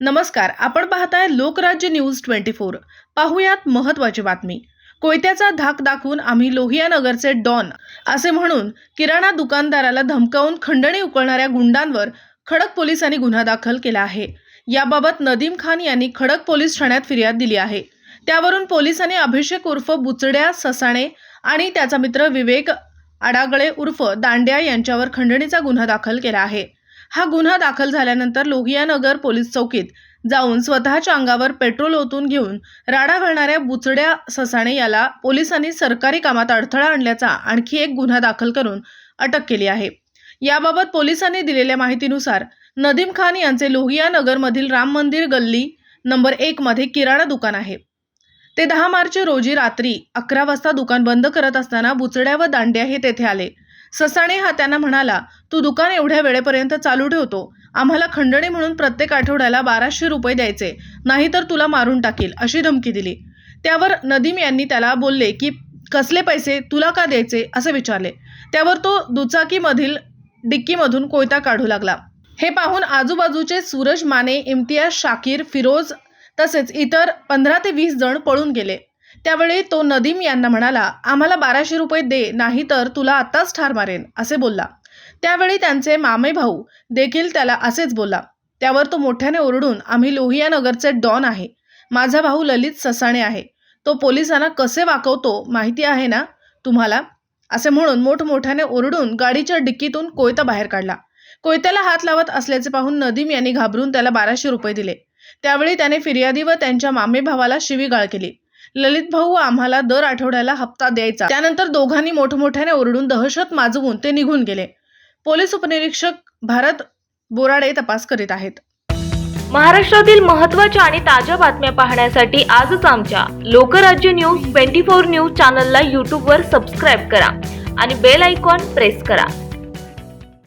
नमस्कार आपण पाहताय लोकराज्य न्यूज ट्वेंटी फोर. पाहुयात महत्वाची बातमी. कोयत्याचा धाक दाखवून आम्ही लोहिया नगरचे डॉन असे म्हणून किराणा दुकानदाराला धमकावून खंडणी उकळणाऱ्या गुंडांवर खडक पोलिसांनी गुन्हा दाखल केला आहे. याबाबत नदीम खान यांनी खडक पोलीस ठाण्यात फिर्याद दिली आहे. त्यावरून पोलिसांनी अभिषेक उर्फ बुचड्या ससाणे आणि त्याचा मित्र विवेक आडागळे उर्फ दांड्या यांच्यावर खंडणीचा गुन्हा दाखल केला आहे. हा गुन्हा दाखल झाल्यानंतर लोहियानगर पोलीस चौकीत जाऊन स्वतःच्या अंगावर पेट्रोल ओतून घेऊन राडा घालणाऱ्या बुचड्या ससाणे याला पोलिसांनी सरकारी कामात अडथळा आणल्याचा आणखी एक गुन्हा दाखल करून अटक केली आहे. याबाबत पोलिसांनी दिलेल्या माहितीनुसार नदीम खान यांचे लोहिया नगरमधील राम मंदिर गल्ली नंबर एक मध्ये किराणा दुकान आहे. ते दहा मार्च रोजी रात्री अकरा वाजता दुकान बंद करत असताना बुचड्या व दांड्या हे तेथे आले. ससाणे हा त्यांना म्हणाला तू दुकान एवढ्या वेळेपर्यंत चालू ठेवतो. आम्हाला खंडणी म्हणून प्रत्येक आठवड्याला बाराशे रुपये द्यायचे. नाहीतर तुला मारून टाकील अशी धमकी दिली. त्यावर नदीम यांनी त्याला बोलले की कसले पैसे? तुला का द्यायचे? असे विचारले. त्यावर तो दुचाकीमधील डिक्कीमधून कोयता काढू लागला. हे पाहून आजूबाजूचे सूरज माने इम्तियाज शाकीर फिरोज तसेच इतर पंधरा ते वीस जण पळून गेले. त्यावेळी तो नदीम यांना म्हणाला आम्हाला बाराशे रुपये दे नाही तर तुला आत्ताच ठार मारेन असे बोलला. त्यावेळी त्यांचे मामे भाऊ देखील त्याला असेच बोलला. त्यावर तो मोठ्याने ओरडून आम्ही लोहिया नगरचे डॉन आहे. माझा भाऊ ललित ससाणे आहे. तो पोलिसांना कसे वाकवतो माहिती आहे ना तुम्हाला? असे म्हणून मोठमोठ्याने ओरडून गाडीच्या डिक्कीतून कोयता बाहेर काढला. कोयत्याला हात लावत असल्याचे पाहून नदीम यांनी घाबरून त्याला बाराशे रुपये दिले. त्यावेळी त्याने फिर्यादी व त्यांच्या मामे भावाला शिवीगाळ केली. ललित भाऊ आम्हाला दर आठवड्याला हप्ता द्यायचा. त्यानंतर दोघांनी मोठमोठ्याने ओरडून दहशत माजवून ते निघून गेले. पोलीस उपनिरीक्षक भारत बोराडे तपास करीत आहेत. महाराष्ट्रातील महत्त्वाच्या आणि ताज्या बातम्या पाहण्यासाठी आजच आमच्या Lokrajya news twenty four news चॅनलला यूट्यूबवर सबस्क्राईब करा आणि बेल आयकॉन प्रेस करा.